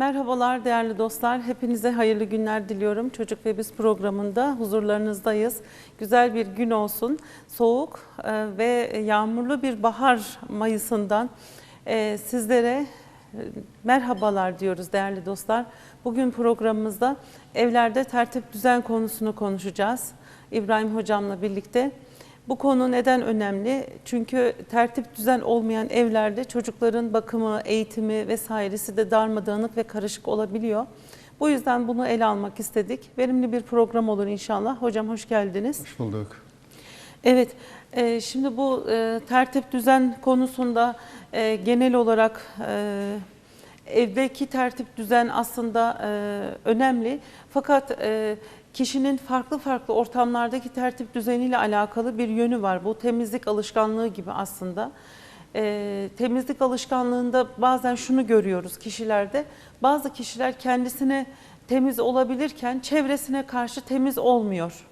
Merhabalar değerli dostlar. Hepinize hayırlı günler diliyorum. Çocuk ve Biz programında huzurlarınızdayız. Güzel bir gün olsun. Soğuk e, ve yağmurlu bir bahar mayısından e, sizlere e, merhabalar diyoruz değerli dostlar. Bugün programımızda evlerde tertip düzen konusunu konuşacağız. İbrahim hocamla birlikte. Bu konu neden önemli? Çünkü tertip düzen olmayan evlerde çocukların bakımı, eğitimi vesairesi de darmadağınık ve karışık olabiliyor. Bu yüzden bunu ele almak istedik. Verimli bir program olur inşallah. Hocam hoş geldiniz. Hoş bulduk. Evet, e, şimdi bu e, tertip düzen konusunda e, genel olarak e, evdeki tertip düzen aslında e, önemli. Fakat e, kişinin farklı farklı ortamlardaki tertip düzeniyle alakalı bir yönü var. Bu temizlik alışkanlığı gibi aslında. E, temizlik alışkanlığında bazen şunu görüyoruz kişilerde. Bazı kişiler kendisine temiz olabilirken çevresine karşı temiz olmuyor.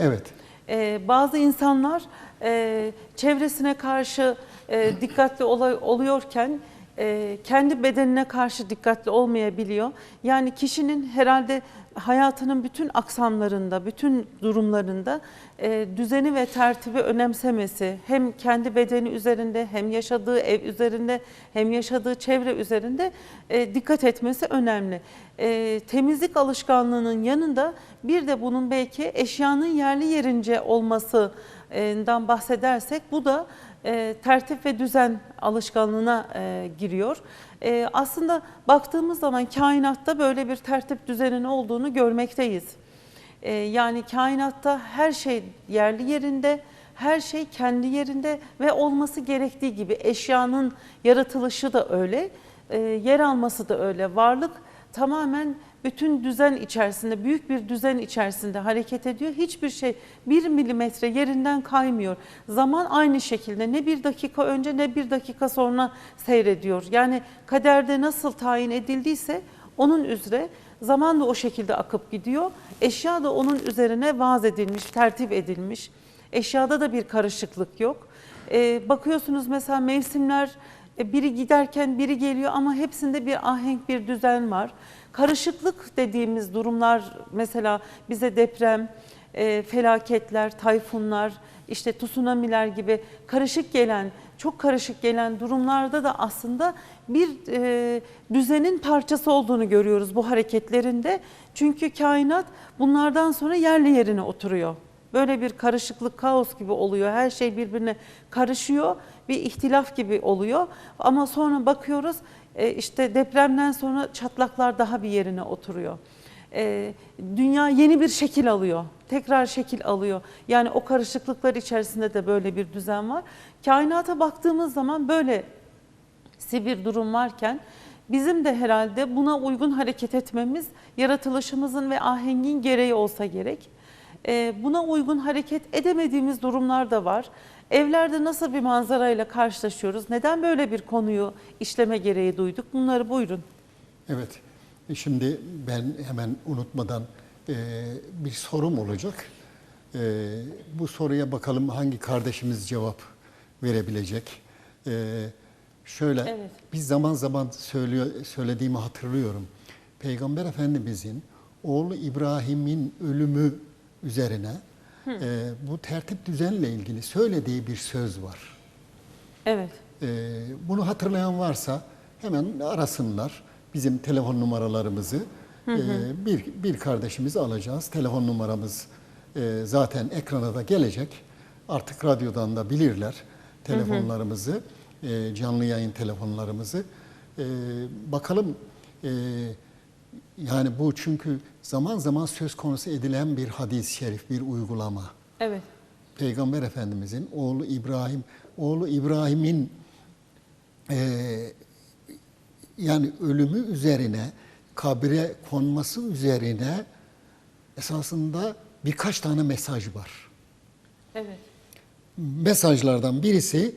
Evet. Ee, bazı insanlar e, çevresine karşı e, dikkatli olay, oluyorken e, kendi bedenine karşı dikkatli olmayabiliyor. Yani kişinin herhalde hayatının bütün aksamlarında, bütün durumlarında e, düzeni ve tertibi önemsemesi hem kendi bedeni üzerinde hem yaşadığı ev üzerinde hem yaşadığı çevre üzerinde e, dikkat etmesi önemli. E, temizlik alışkanlığının yanında bir de bunun belki eşyanın yerli yerince olmasından bahsedersek bu da e, tertip ve düzen alışkanlığına e, giriyor. E, aslında baktığımız zaman kainatta böyle bir tertip düzenin olduğunu görmekteyiz. E, yani kainatta her şey yerli yerinde, her şey kendi yerinde ve olması gerektiği gibi eşyanın yaratılışı da öyle, e, yer alması da öyle. Varlık tamamen bütün düzen içerisinde, büyük bir düzen içerisinde hareket ediyor. Hiçbir şey bir milimetre yerinden kaymıyor. Zaman aynı şekilde ne bir dakika önce ne bir dakika sonra seyrediyor. Yani kaderde nasıl tayin edildiyse onun üzere zaman da o şekilde akıp gidiyor. Eşya da onun üzerine vaz edilmiş, tertip edilmiş. Eşyada da bir karışıklık yok. Ee, bakıyorsunuz mesela mevsimler biri giderken biri geliyor ama hepsinde bir ahenk, bir düzen var. Karışıklık dediğimiz durumlar mesela bize deprem, e, felaketler, tayfunlar, işte tsunamiler gibi karışık gelen, çok karışık gelen durumlarda da aslında bir e, düzenin parçası olduğunu görüyoruz bu hareketlerinde. Çünkü kainat bunlardan sonra yerli yerine oturuyor. Böyle bir karışıklık, kaos gibi oluyor. Her şey birbirine karışıyor, bir ihtilaf gibi oluyor. Ama sonra bakıyoruz e, işte depremden sonra çatlaklar daha bir yerine oturuyor. E, dünya yeni bir şekil alıyor, tekrar şekil alıyor. Yani o karışıklıklar içerisinde de böyle bir düzen var. Kainata baktığımız zaman böyle bir durum varken bizim de herhalde buna uygun hareket etmemiz yaratılışımızın ve ahengin gereği olsa gerek. E, buna uygun hareket edemediğimiz durumlar da var. Evlerde nasıl bir manzarayla karşılaşıyoruz? Neden böyle bir konuyu işleme gereği duyduk? Bunları buyurun. Evet. E, Şimdi ben hemen unutmadan e, bir sorum olacak. E, bu soruya bakalım hangi kardeşimiz cevap verebilecek. Şöyle, Evet. biz zaman zaman söylüyor, söylediğimi hatırlıyorum. Peygamber Efendimizin oğlu İbrahim'in ölümü üzerine e, bu tertip düzenle ilgili söylediği bir söz var. Evet. Ee, bunu hatırlayan varsa hemen arasınlar bizim telefon numaralarımızı. Ee, bir, bir kardeşimizi alacağız. Telefon numaramız e, zaten ekrana da gelecek. Artık radyodan da bilirler telefonlarımızı, e, canlı yayın telefonlarımızı. Ee, bakalım e, yani bu çünkü zaman zaman söz konusu edilen bir hadis-i şerif, bir uygulama. Evet. Peygamber Efendimizin oğlu İbrahim, oğlu İbrahim'in eee, yani ölümü üzerine, kabre konması üzerine esasında birkaç tane mesaj var. Evet. Mesajlardan birisi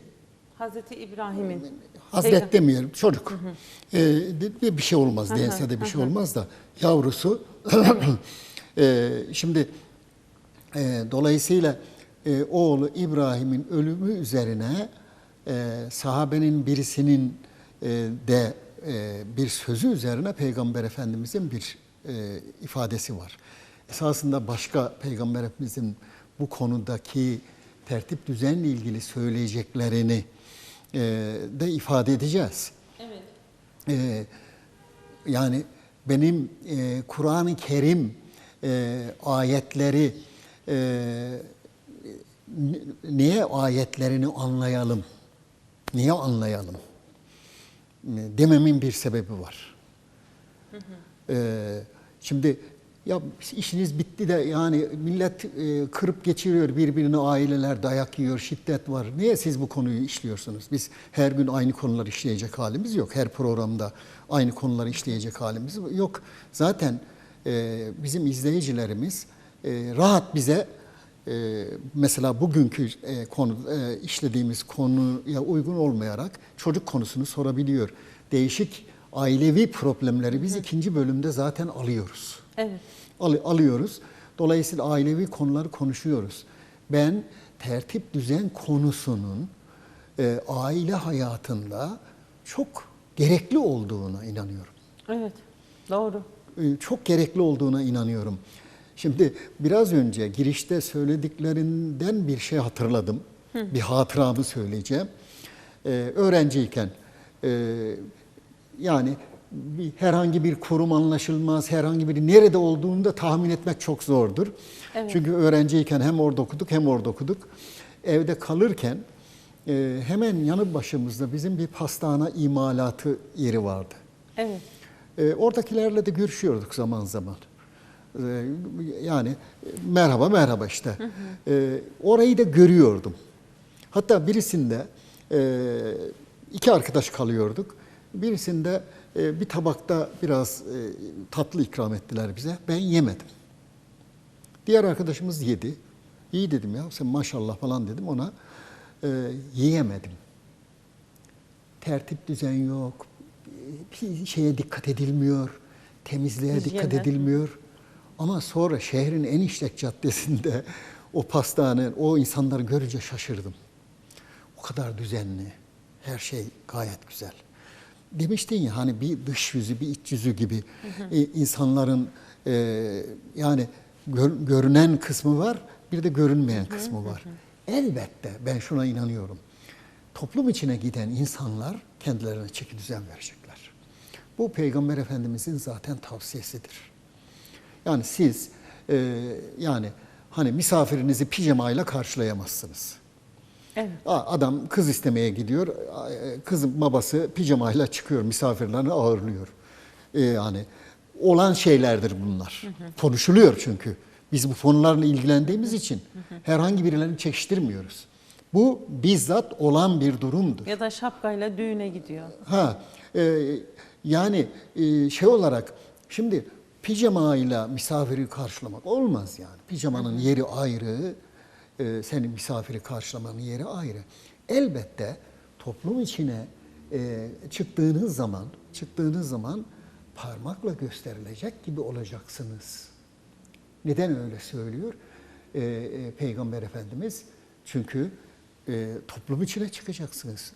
Hazreti İbrahim'in. Hazret Peygamber. demeyelim çocuk. Ee, de- de bir şey olmaz dense de bir şey olmaz da yavrusu. Ee, şimdi e, dolayısıyla e, oğlu İbrahim'in ölümü üzerine e, sahabenin birisinin e, de e, bir sözü üzerine Peygamber Efendimizin bir e, ifadesi var. Esasında başka Peygamber Efendimizin bu konudaki tertip düzenle ilgili söyleyeceklerini e, de ifade edeceğiz. Evet. E, yani benim e, Kur'an-ı Kerim e, ayetleri e, niye ayetlerini anlayalım? Niye anlayalım? E, Dememin bir sebebi var. E, şimdi ya işiniz bitti de yani millet e, kırıp geçiriyor birbirine aileler dayak yiyor, şiddet var. Niye siz bu konuyu işliyorsunuz? Biz her gün aynı konuları işleyecek halimiz yok. Her programda aynı konuları işleyecek halimiz yok. Zaten e, bizim izleyicilerimiz e, rahat bize e, mesela bugünkü e, konu e, işlediğimiz konuya uygun olmayarak çocuk konusunu sorabiliyor. Değişik ailevi problemleri biz ikinci bölümde zaten alıyoruz Evet. al- alıyoruz. Dolayısıyla ailevi konuları konuşuyoruz. Ben tertip düzen konusunun e, aile hayatında çok gerekli olduğuna inanıyorum. Evet. Doğru. E, çok gerekli olduğuna inanıyorum. Şimdi biraz önce girişte söylediklerinden bir şey hatırladım. Bir hatıramı söyleyeceğim. E, öğrenciyken e, yani bir, herhangi bir kurum anlaşılmaz, herhangi bir nerede olduğunu da tahmin etmek çok zordur. Evet. Çünkü öğrenciyken hem orada okuduk hem orada okuduk. Evde kalırken e, hemen yanı başımızda bizim bir pastane imalatı yeri vardı. Evet. E, oradakilerle de görüşüyorduk zaman zaman. E, yani merhaba merhaba işte. E, orayı da görüyordum. Hatta birisinde e, iki arkadaş kalıyorduk. Birisinde bir tabakta biraz e, tatlı ikram ettiler bize. Ben yemedim. Diğer arkadaşımız yedi. İyi dedim ya sen maşallah falan dedim ona. E, yiyemedim tertip düzen yok, bir şeye dikkat edilmiyor, temizliğe dikkat Hijyene. edilmiyor. Ama sonra şehrin en işlek caddesinde o pastane, o insanları görünce şaşırdım. O kadar düzenli, her şey gayet güzel. Demiştin ya hani bir dış yüzü, bir iç yüzü gibi e, insanların e, yani gör- görünen kısmı var, bir de görünmeyen kısmı var. Elbette ben şuna inanıyorum. Toplum içine giden insanlar kendilerine çeki düzen verecekler. Bu Peygamber Efendimizin zaten tavsiyesidir. Yani siz e, yani hani misafirinizi pijamayla karşılayamazsınız. Evet. Adam kız istemeye gidiyor, e, kızın babası pijamayla çıkıyor, misafirlerini ağırlıyor. E, yani olan şeylerdir bunlar. Konuşuluyor çünkü. Biz bu konularla ilgilendiğimiz için herhangi birilerini çekiştirmiyoruz. Bu bizzat olan bir durumdur. Ya da şapkayla düğüne gidiyor. Ha, e, yani e, şey olarak şimdi pijamayla misafiri karşılamak olmaz yani. Pijamanın yeri ayrı, e, senin misafiri karşılamanın yeri ayrı. Elbette toplum içine e, çıktığınız zaman, çıktığınız zaman parmakla gösterilecek gibi olacaksınız. Neden öyle söylüyor e, e, Peygamber Efendimiz? Çünkü e, toplum içine çıkacaksınız.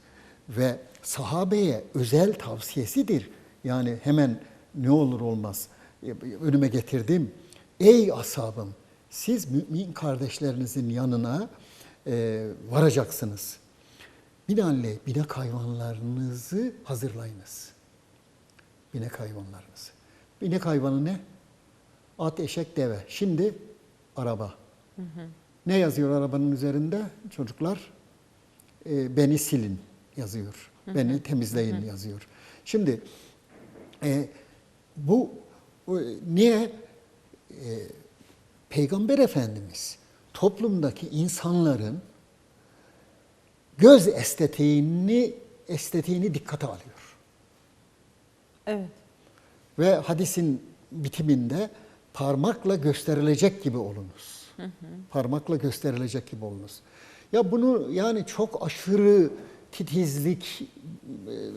Ve sahabeye özel tavsiyesidir. Yani hemen ne olur olmaz e, önüme getirdim. Ey ashabım siz mümin kardeşlerinizin yanına e, varacaksınız. Binaenaleyh binek hayvanlarınızı hazırlayınız. Binek hayvanlarınızı. Binek hayvanı ne? At, eşek, deve. Şimdi araba. Ne yazıyor arabanın üzerinde çocuklar? Ee, beni silin yazıyor. Beni temizleyin yazıyor. Şimdi e, bu bu niye e, Peygamber Efendimiz toplumdaki insanların göz estetiğini estetiğini dikkate alıyor. Evet. Ve hadisin bitiminde parmakla gösterilecek gibi olunuz. Parmakla gösterilecek gibi olunuz. Ya bunu yani çok aşırı titizlik e,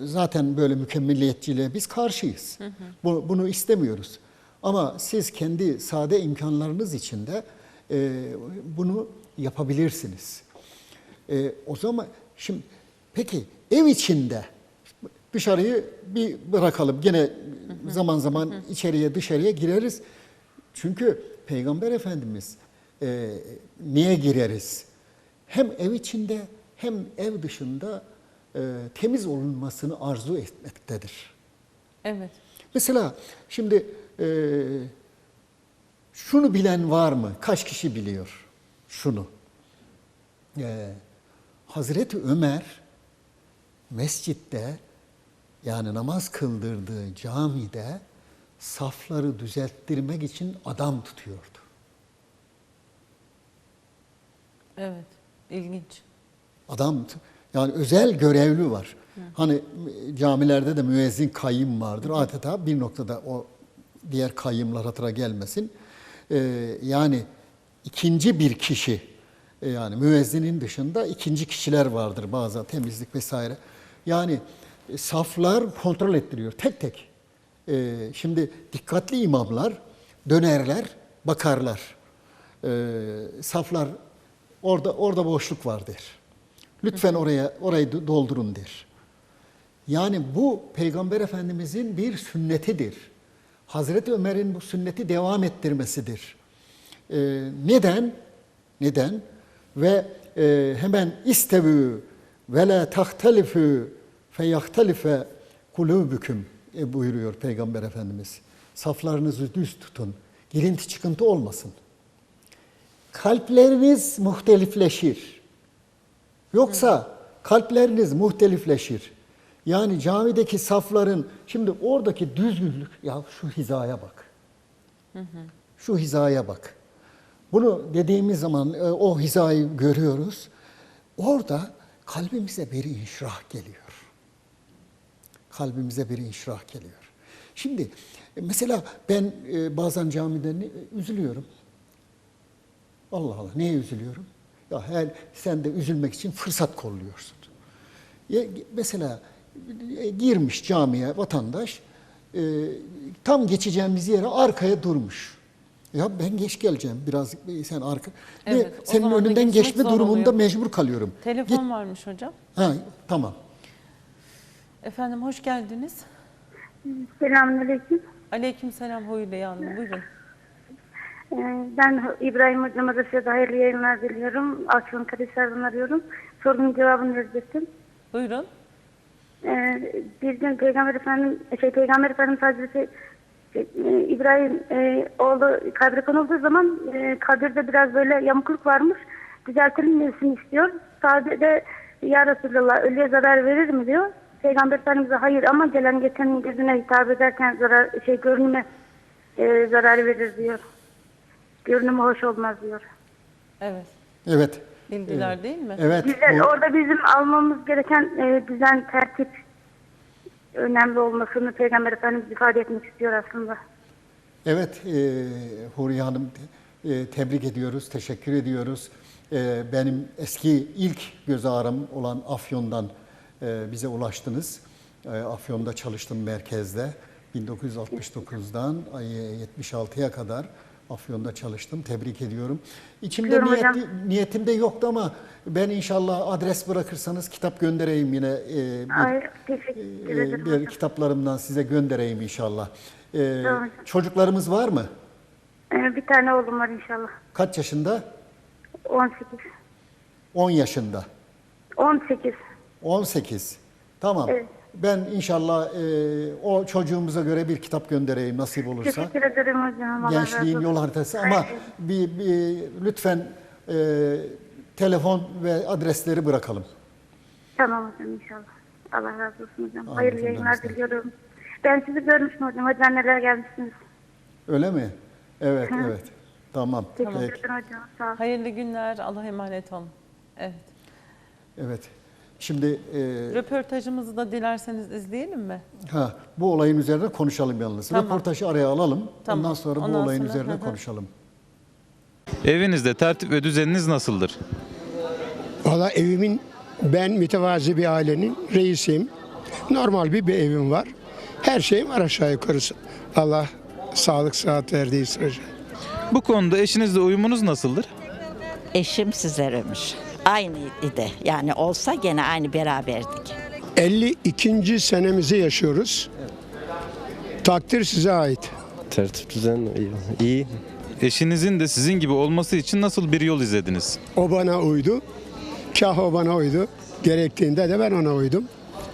zaten böyle mükemmeliyetçiliğe biz karşıyız. Bu- Bunu istemiyoruz. Ama siz kendi sade imkanlarınız içinde e, bunu yapabilirsiniz. E, o zaman şimdi peki ev içinde Dışarıyı bir bırakalım. Gene zaman zaman içeriye dışarıya gireriz. Çünkü Peygamber Efendimiz e, niye gireriz? Hem ev içinde hem ev dışında e, temiz olunmasını arzu etmektedir. Evet. Mesela şimdi e, şunu bilen var mı? Kaç kişi biliyor şunu? E, Hazreti Ömer mescitte yani namaz kıldırdığı camide safları düzelttirmek için adam tutuyordu. Evet. İlginç. Adam yani özel görevli var. Hani camilerde de müezzin kayyım vardır. Adeta bir noktada o diğer kayyımlar hatıra gelmesin. Ee, yani ikinci bir kişi e, yani müezzinin dışında ikinci kişiler vardır bazı temizlik vesaire. Yani e, saflar kontrol ettiriyor tek tek. Ee, şimdi dikkatli imamlar dönerler, bakarlar. Ee, saflar orada orada boşluk var der. Lütfen oraya orayı do- doldurun der. Yani bu Peygamber Efendimizin bir sünnetidir. Hazreti Ömer'in bu sünneti devam ettirmesidir. Ee, neden? Neden? Ve e, hemen istevü ve la tahtelifü feyahtelife kulubüküm e, buyuruyor Peygamber Efendimiz. Saflarınızı düz tutun. Girinti çıkıntı olmasın. Kalpleriniz muhtelifleşir. Yoksa kalpleriniz muhtelifleşir. Yani camideki safların, şimdi oradaki düzgünlük, ya şu hizaya bak. Şu hizaya bak. Bunu dediğimiz zaman e, o hizayı görüyoruz. Orada kalbimize bir inşirah geliyor. Kalbimize bir inşirah geliyor. Şimdi e, mesela ben e, bazen camide üzülüyorum. Allah Allah neye üzülüyorum? Ya her sen de üzülmek için fırsat kolluyorsun. Ya, mesela girmiş camiye vatandaş e, tam geçeceğimiz yere arkaya durmuş. Ya ben geç geleceğim biraz e, sen arka. Ve Evet, o senin da önünden geçme durumunda oluyor. mecbur kalıyorum. Telefon Git- varmış hocam. Ha, tamam. Efendim hoş geldiniz. Selamünaleyküm. Aleykümselam Huyle Hanım. Buyurun. Ee, Ben İbrahim Hocam'a da size de hayırlı yayınlar diliyorum. Afyon Karahisar'dan arıyorum. Sorumun cevabını verecektim. Buyurun. Ee, Bir gün Peygamber Efendim, şey Peygamber Efendimiz Hazreti e, İbrahim e, oğlu kabre konulduğu zaman e, kabirde biraz böyle yamukluk varmış. Düzeltilmesini istiyor. Sadece Ya Resulallah ölüye zarar verir mi diyor. Peygamber Efendimiz'e hayır ama gelen geçenin gözüne hitap ederken zarar şey görünüme e, zarar verir diyor. Görünümü hoş olmaz diyor. Evet. Evet. Bildiler değil mi? Evet. Bize, bu- orada bizim almamız gereken e, düzen, tertip önemli olmasını Peygamber Efendimiz ifade etmek istiyor aslında. Evet, e, Huriye Hanım e, tebrik ediyoruz, teşekkür ediyoruz. E, benim eski ilk göz ağrım olan Afyon'dan e, bize ulaştınız. E, Afyon'da çalıştım merkezde. 1969'dan ay, 76'ya kadar Afyon'da çalıştım. Tebrik ediyorum. İçimde hocam. niyeti, niyetim de yoktu ama ben inşallah adres bırakırsanız kitap göndereyim yine. e, bir- Ay, teşekkür ee, ederim. bir hocam. kitaplarımdan size göndereyim inşallah. Ee, Tamam hocam. çocuklarımız var mı? E, bir tane oğlum var inşallah. Kaç yaşında? 18. 10 yaşında. 18. 18. Tamam. Evet. Ben inşallah e, o çocuğumuza göre bir kitap göndereyim nasip olursa. Teşekkür ederim hocam. Allah razı Gençliğin olsun. yol haritası ama bir, bir lütfen e, telefon ve adresleri bırakalım. Tamam hocam inşallah. Allah razı olsun hocam. Hayırlı yayınlar cümlemizden. diliyorum. Ben sizi görmüştüm hocam. Hocam neler gelmişsiniz. Öyle mi? Evet, evet. Tamam. Teşekkür Peki. ederim hocam. Sağ olun. Hayırlı günler. Allah'a emanet olun. Evet. Evet. Şimdi e, Röportajımızı da dilerseniz izleyelim mi? Ha, bu olayın üzerine konuşalım yalnız. Tamam. Röportajı araya alalım. Tamam. Ondan sonra bu Ondan olayın sonra, üzerine hı hı. konuşalım. Evinizde tertip ve düzeniniz nasıldır? Valla evimin ben mütevazi bir ailenin reisiyim. Normal bir, bir evim var. Her şeyim var aşağı yukarısı. Allah sağlık sıhhat verdiği sürece. Bu konuda eşinizle uyumunuz nasıldır? Eşim sizlermiş. Aynı idi. Yani olsa gene aynı beraberdik. 52. senemizi yaşıyoruz. Takdir size ait. Tertip düzen iyi. iyi. Eşinizin de sizin gibi olması için nasıl bir yol izlediniz? O bana uydu. Kah o bana uydu. Gerektiğinde de ben ona uydum.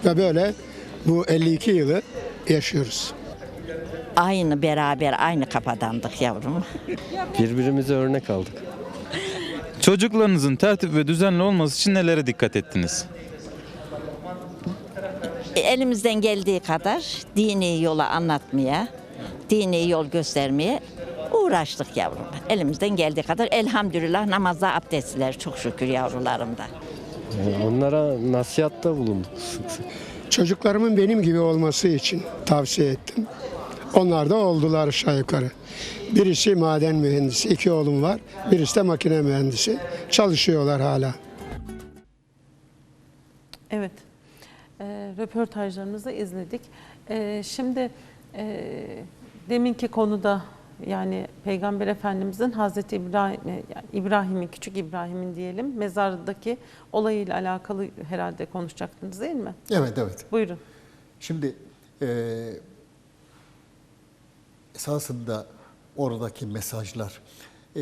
Ve böyle bu 52 yılı yaşıyoruz. Aynı beraber aynı kafadandık yavrum. Birbirimize örnek aldık. Çocuklarınızın tertip ve düzenli olması için nelere dikkat ettiniz? Elimizden geldiği kadar dini yola anlatmaya, dini yol göstermeye uğraştık yavrum. Elimizden geldiği kadar elhamdülillah namazda abdestliler çok şükür yavrularımda. Yani onlara nasihatta bulunduk sık sık. Çocuklarımın benim gibi olması için tavsiye ettim. Onlar da oldular aşağı yukarı. Birisi maden mühendisi, iki oğlum var. Birisi de makine mühendisi. Çalışıyorlar hala. Evet. E, röportajlarınızı izledik. E, şimdi e, deminki konuda yani Peygamber Efendimizin Hazreti İbrahim, yani İbrahim'in, küçük İbrahim'in diyelim mezardaki olayıyla alakalı herhalde konuşacaktınız değil mi? Evet, evet. Buyurun. Şimdi e, esasında oradaki mesajlar. e,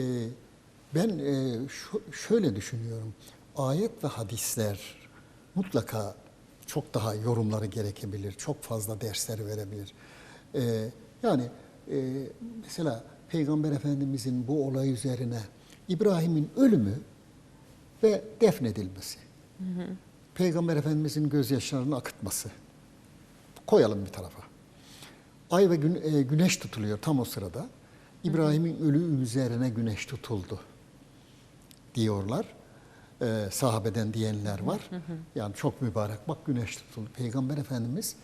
ben e, şöyle düşünüyorum. Ayet ve hadisler mutlaka çok daha yorumları gerekebilir. Çok fazla dersler verebilir. E, yani e, mesela Peygamber Efendimizin bu olay üzerine İbrahim'in ölümü ve defnedilmesi. Peygamber Efendimizin gözyaşlarını akıtması koyalım bir tarafa. Ay ve gün- e, güneş tutuluyor tam o sırada. İbrahim'in ölü üzerine güneş tutuldu diyorlar. Ee, sahabeden diyenler var. Yani çok mübarek bak güneş tutuldu. Peygamber Efendimiz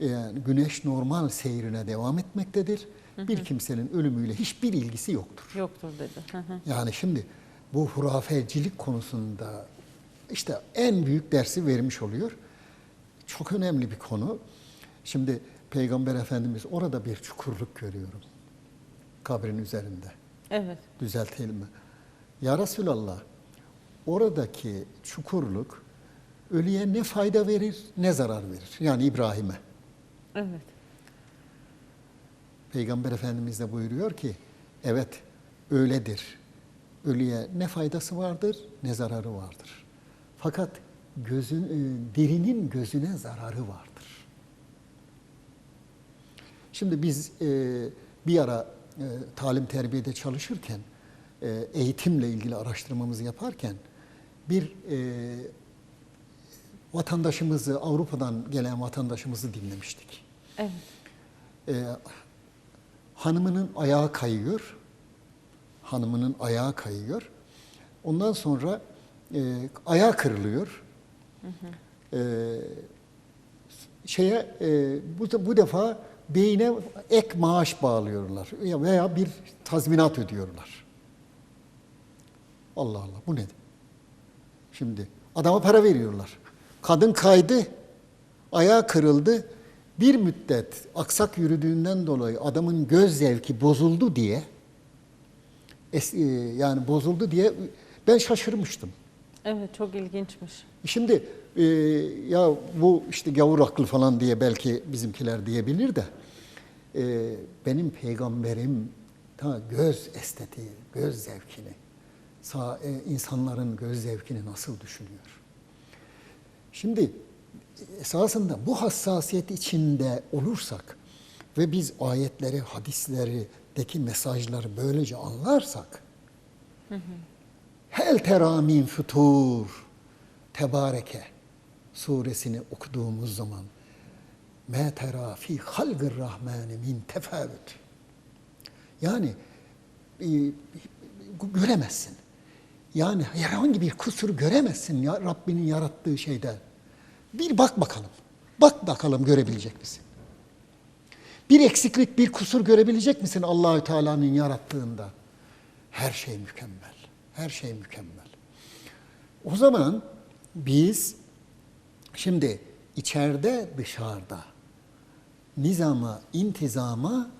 e, yani güneş normal seyrine devam etmektedir. Bir kimsenin ölümüyle hiçbir ilgisi yoktur. Yoktur dedi. Hı hı. Yani şimdi bu hurafecilik konusunda işte en büyük dersi vermiş oluyor. Çok önemli bir konu. Şimdi Peygamber Efendimiz orada bir çukurluk görüyorum. Kabrin üzerinde. evet. Düzeltelim mi? Ya Resulallah oradaki çukurluk ölüye ne fayda verir ne zarar verir. Yani İbrahim'e. Evet. Peygamber Efendimiz de buyuruyor ki, evet öyledir. Ölüye ne faydası vardır ne zararı vardır. Fakat gözün, dirinin gözüne zararı vardır. Şimdi biz e, bir ara e, talim terbiyede çalışırken, e, eğitimle ilgili araştırmamızı yaparken bir e, vatandaşımızı, Avrupa'dan gelen vatandaşımızı dinlemiştik. Evet. E, hanımının ayağı kayıyor. Hanımının ayağı kayıyor. Ondan sonra e, ayağı kırılıyor. E, şeye e, bu, bu defa beyine ek maaş bağlıyorlar Ya- veya bir tazminat ödüyorlar. Allah Allah bu nedir? Şimdi adama para veriyorlar. Kadın kaydı, ayağı kırıldı. Bir müddet aksak yürüdüğünden dolayı adamın göz zevki bozuldu diye e, yani bozuldu diye ben şaşırmıştım. Evet çok ilginçmiş. Şimdi e, ya bu işte gavur aklı falan diye belki bizimkiler diyebilir de e, benim peygamberim ta göz estetiği, göz zevkini, sağ, e, insanların göz zevkini nasıl düşünüyor? Şimdi esasında bu hassasiyet içinde olursak ve biz ayetleri, hadislerideki mesajları böylece anlarsak Hel tera min futur Tebareke suresini okuduğumuz zaman me tera fi halgır rahmani min tefavüt yani e, göremezsin. Yani herhangi bir kusur göremezsin ya Rabbinin yarattığı şeyde. Bir bak bakalım. Bak bakalım görebilecek misin? Bir eksiklik, bir kusur görebilecek misin Allahü Teala'nın yarattığında? Her şey mükemmel. Her şey mükemmel. O zaman biz şimdi içeride dışarıda nizama, intizama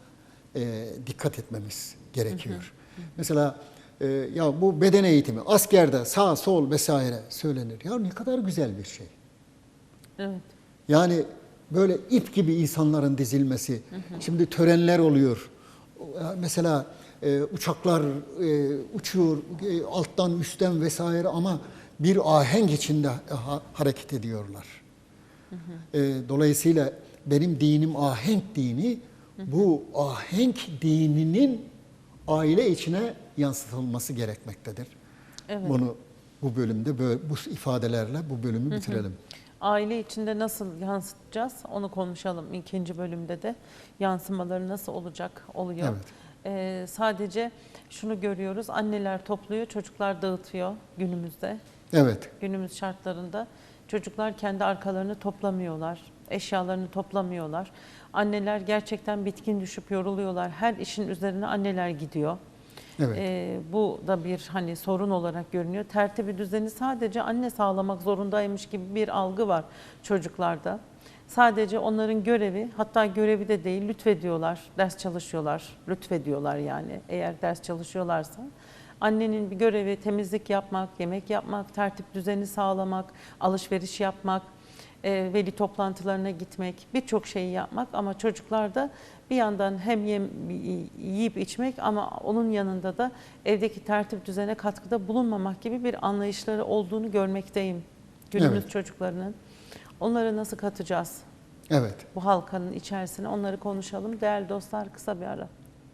e, dikkat etmemiz gerekiyor. Mesela e, ya bu beden eğitimi askerde sağ sol vesaire söylenir. Ya ne kadar güzel bir şey. Evet. Yani böyle ip gibi insanların dizilmesi. Şimdi törenler oluyor. Mesela e, uçaklar e, uçuyor e, alttan üstten vesaire ama bir ahenk içinde ha- hareket ediyorlar. E, dolayısıyla benim dinim ahenk dini. Bu ahenk dininin aile içine yansıtılması gerekmektedir. Evet. Bunu bu bölümde böyle, bu ifadelerle bu bölümü bitirelim. Aile içinde nasıl yansıtacağız onu konuşalım ikinci bölümde de. Yansımaları nasıl olacak oluyor. Evet. Ee, sadece şunu görüyoruz anneler topluyor çocuklar dağıtıyor günümüzde. Evet. Günümüz şartlarında çocuklar kendi arkalarını toplamıyorlar, eşyalarını toplamıyorlar. Anneler gerçekten bitkin düşüp yoruluyorlar. Her işin üzerine anneler gidiyor. Evet. Ee, bu da bir hani sorun olarak görünüyor. Tertibi düzeni sadece anne sağlamak zorundaymış gibi bir algı var çocuklarda. Sadece onların görevi, hatta görevi de değil, lütfediyorlar, ders çalışıyorlar, lütfediyorlar yani eğer ders çalışıyorlarsa. Annenin bir görevi temizlik yapmak, yemek yapmak, tertip düzeni sağlamak, alışveriş yapmak, e, veli toplantılarına gitmek, birçok şeyi yapmak ama çocuklarda bir yandan hem yem, yiyip içmek ama onun yanında da evdeki tertip düzene katkıda bulunmamak gibi bir anlayışları olduğunu görmekteyim günümüz Evet. çocuklarının. Onları nasıl katacağız Evet. bu halkanın içerisine onları konuşalım. Değerli dostlar kısa bir ara.